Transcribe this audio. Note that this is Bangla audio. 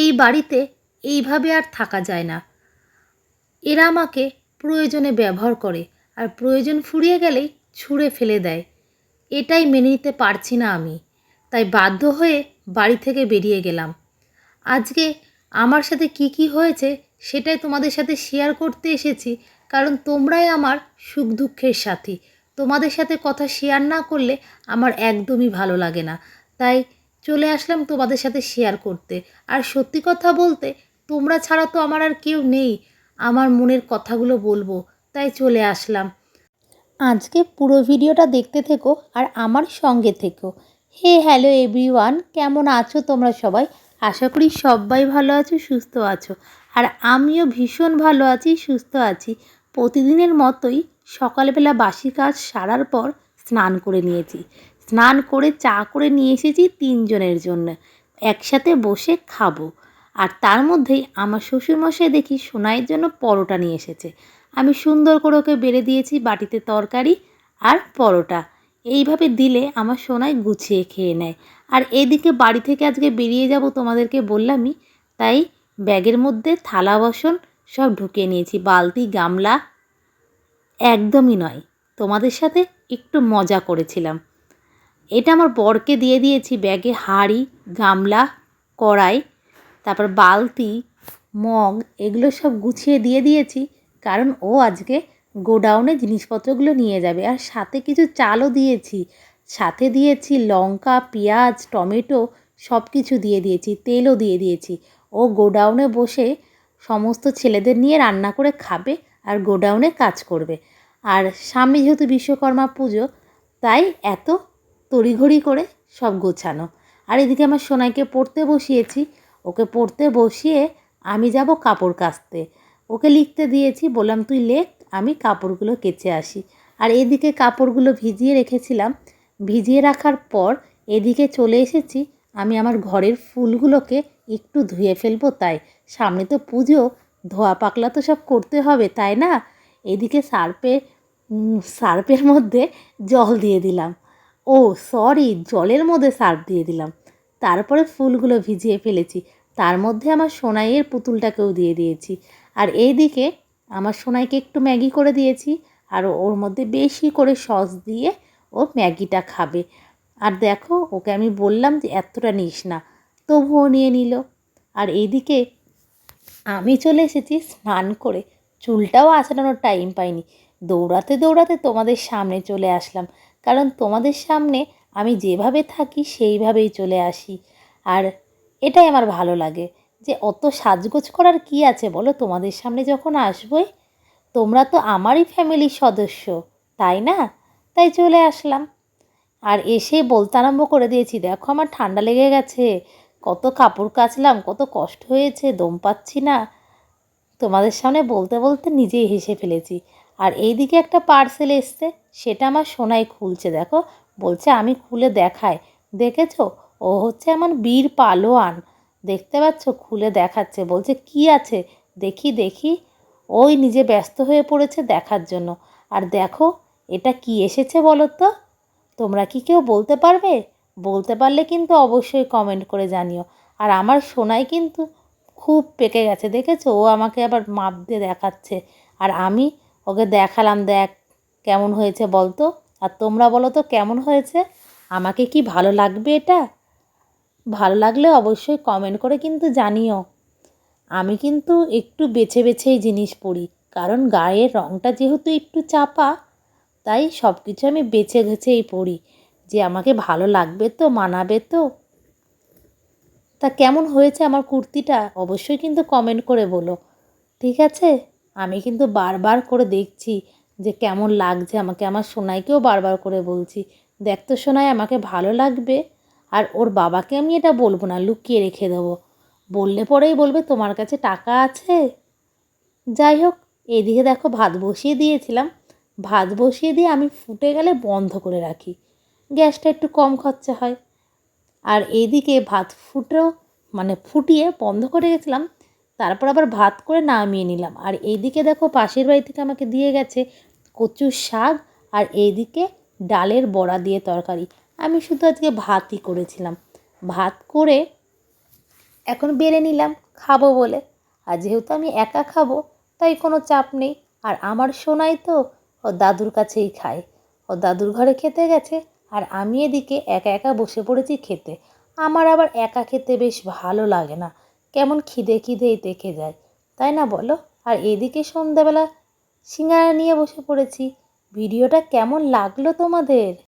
এই বাড়িতে এইভাবে আর থাকা যায় না। এরা আমাকে প্রয়োজনে ব্যবহার করে আর প্রয়োজন ফুরিয়ে গেলেই ছুঁড়ে ফেলে দেয়। এটাই মেনে নিতে পারছি না আমি। তাই বাধ্য হয়ে বাড়ি থেকে বেরিয়ে গেলাম। আজকে আমার সাথে কি কি হয়েছে সেটাই তোমাদের সাথে শেয়ার করতে এসেছি, কারণ তোমরাই আমার সুখ দুঃখের সাথী। তোমাদের সাথে কথা শেয়ার না করলে আমার একদমই ভালো লাগে না। তাই চলে আসলাম তোমাদের সাথে শেয়ার করতে। আর সত্যি কথা বলতে, তোমরা ছাড়া তো আমার আর কেউ নেই। আমার মনের কথাগুলো বলব, তাই চলে আসলাম। আজকে পুরো ভিডিওটা দেখতে থেকো আর আমার সঙ্গে থেকো। হে, হ্যালো এভরিওয়ান, কেমন আছো তোমরা সবাই? আশা করি সবাই ভালো আছো, সুস্থ আছো। আর আমিও ভীষণ ভালো আছি, সুস্থ আছি। প্রতিদিনের মতোই সকালবেলা বাসি কাজ সারার পর স্নান করে নিয়েছি। স্নান করে, চা করে নিয়ে এসেছি তিনজনের জন্য। একসাথে বসে খাব। আর তার মধ্যেই আমার শ্বশুরমশাই দেখি সোনাইয়ের জন্য পরোটা নিয়ে এসেছে। আমি সুন্দর করে ওকে বেড়ে দিয়েছি বাটিতে তরকারি আর পরোটা। এইভাবে দিলে আমার সোনাই গুছিয়ে খেয়ে নেয়। আর এদিকে বাড়ি থেকে আজকে বেরিয়ে যাব তোমাদেরকে বললামই, তাই ব্যাগের মধ্যে থালা, বাসন সব ঢুকিয়ে নিয়েছি। বালতি, গামলা, একদমই নয়। তোমাদের সাথে একটু মজা করেছিলাম। এটা আমার বরকে দিয়ে দিয়েছি। ব্যাগে হাঁড়ি, গামলা, কড়াই, তারপর বালতি, মগ, এগুলো সব গুছিয়ে দিয়ে দিয়েছি। কারণ ও আজকে গোডাউনে জিনিসপত্রগুলো নিয়ে যাবে। আর সাথে কিছু চালও দিয়েছি। সাথে দিয়েছি লঙ্কা, পেঁয়াজ, টমেটো সব কিছু দিয়ে দিয়েছি, তেলও দিয়ে দিয়েছি। ও গোডাউনে বসে সমস্ত ছেলেদের নিয়ে রান্না করে খাবে আর গোডাউনে কাজ করবে। আর সামনে যেহেতু বিশ্বকর্মা পুজো, তাই এত তড়িঘড়ি করে সব গোছানো। আর এদিকে আমার সোনাইকে পড়তে বসিয়েছি। ওকে পড়তে বসিয়ে আমি যাব কাপড় কাচতে। ওকে লিখতে দিয়েছি, বললাম, তুই লেখ, আমি কাপড়গুলো কেচে আসি। আর এদিকে কাপড়গুলো ভিজিয়ে রেখেছিলাম। ভিজিয়ে রাখার পর এদিকে চলে এসেছি। আমি আমার ঘরের ফুলগুলোকে একটু ধুয়ে ফেলব তাই। সামনে তো পুজো, ধোয়া পাকলা তো সব করতে হবে, তাই না? এদিকে সার্পে সার্পের মধ্যে জল দিয়ে দিলাম। ও সরি জলের মধ্যে সার্ফ দিয়ে দিলাম। তারপরে ফুলগুলো ভিজিয়ে ফেলেছি। তার মধ্যে আমার সোনাইয়ের পুতুলটাকেও দিয়ে দিয়েছি। আর এইদিকে আমার সোনাইকে একটু ম্যাগি করে দিয়েছি আর ওর মধ্যে বেশি করে সস দিয়ে ও ম্যাগিটা খাবে। আর দেখো, ওকে আমি বললাম যে এতটা নিস না, তবুও নিয়ে নিল। আর এইদিকে আমি চলে এসেছি স্নান করে। চুলটাও আঁচড়ানোর টাইম পাইনি। দৌড়াতে দৌড়াতে তোমাদের সামনে চলে আসলাম। কারণ তোমাদের সামনে আমি যেভাবে থাকি সেইভাবেই চলে আসি। আর এটাই আমার ভালো লাগে যে অত সাজগোজ করার কি আছে বলো? তোমাদের সামনে যখন আসবই, তোমরা তো আমারই ফ্যামিলির সদস্য, তাই না? তাই চলে আসলাম। আর এসে বলতে আরম্ভ করে দিয়েছি, দেখো আমার ঠান্ডা লেগে গেছে, কত কাপড় কাচলাম, কত কষ্ট হয়েছে, দম পাচ্ছি না। তোমাদের সামনে বলতে বলতে নিজেই হেসে ফেলেছি। আর এইদিকে একটা পার্সেল এসছে, সেটা আমার সোনাই খুলছে, দেখো। বলছে, আমি খুলে দেখাই। দেখেছ? ও হচ্ছে আমার বীর পালোয়ান। দেখতে পাচ্ছ? খুলে দেখাচ্ছে। বলছে, কি আছে? দেখি দেখি। ওই নিজে ব্যস্ত হয়ে পড়েছে দেখার জন্য। আর দেখো, এটা কি এসেছে বলো তো? তোমরা কি কেউ বলতে পারবে? বলতে পারলে কিন্তু অবশ্যই কমেন্ট করে জানিও। আর আমার সোনাই কিন্তু খুব পেকে গেছে, দেখেছ? ও আমাকে আবার মাপ দিয়ে দেখাচ্ছে। আর আমি ওকে দেখালাম, দেখ কেমন হয়েছে বলতো। আর তোমরা বলো তো কেমন হয়েছে? আমাকে কি ভালো লাগবে এটা? ভালো লাগলে অবশ্যই কমেন্ট করে কিন্তু জানিও। আমি কিন্তু একটু বেছে বেছেই জিনিস পরি কারণ গায়ের রঙটা যেহেতু একটু চাপা, তাই সব কিছু আমি বেছে ঘেছেই পরি যে আমাকে ভালো লাগবে তো, মানাবে তো? তা কেমন হয়েছে আমার কুর্তিটা? অবশ্যই কিন্তু কমেন্ট করে বলো। ঠিক আছে? আমি কিন্তু বারবার করে দেখছি যে কেমন লাগছে আমাকে। আমার সোনাইকেও বারবার করে বলছি, দেখ তো সোনাই, আমাকে ভালো লাগবে আর ওর বাবাকে আমি এটা বলব না, লুকিয়ে রেখে দেবো। বললে পরেই বলবে, তোমার কাছে টাকা আছে? যাই হোক, এদিকে দেখো ভাত বসিয়ে দিয়েছিলাম। ভাত বসিয়ে দিয়ে আমি ফুটে গেলে বন্ধ করে রাখি। গ্যাসটা একটু কম খরচা হয়। আর এইদিকে ভাত ফুটেও মানে ফুটিয়ে বন্ধ করে গেছিলাম তারপর আবার ভাত করে নামিয়ে নিলাম। আর এইদিকে দেখো পাশের বাড়ি থেকে আমাকে দিয়ে গেছে কচুর শাক আর এইদিকে ডালের বড়া দিয়ে তরকারি। আমি শুধু আজকে ভাতই করেছিলাম। ভাত করে এখন বেড়ে নিলাম, খাব বলে। আর যেহেতু আমি একা খাব, তাই কোনো চাপ নেই। আর আমার সোনাই তো ও দাদুর কাছেই খায়। ও দাদুর ঘরে খেতে গেছে আর আমি এদিকে একা একা বসে পড়েছি খেতে। আমার আবার একা খেতে বেশ ভালো লাগে না। কেমন খিদে খিদেই দেখে যায়, তাই না বলো? আর এদিকে সন্ধ্যাবেলা সিঙ্গারা নিয়ে বসে পড়েছি। ভিডিওটা কেমন লাগল তোমাদের?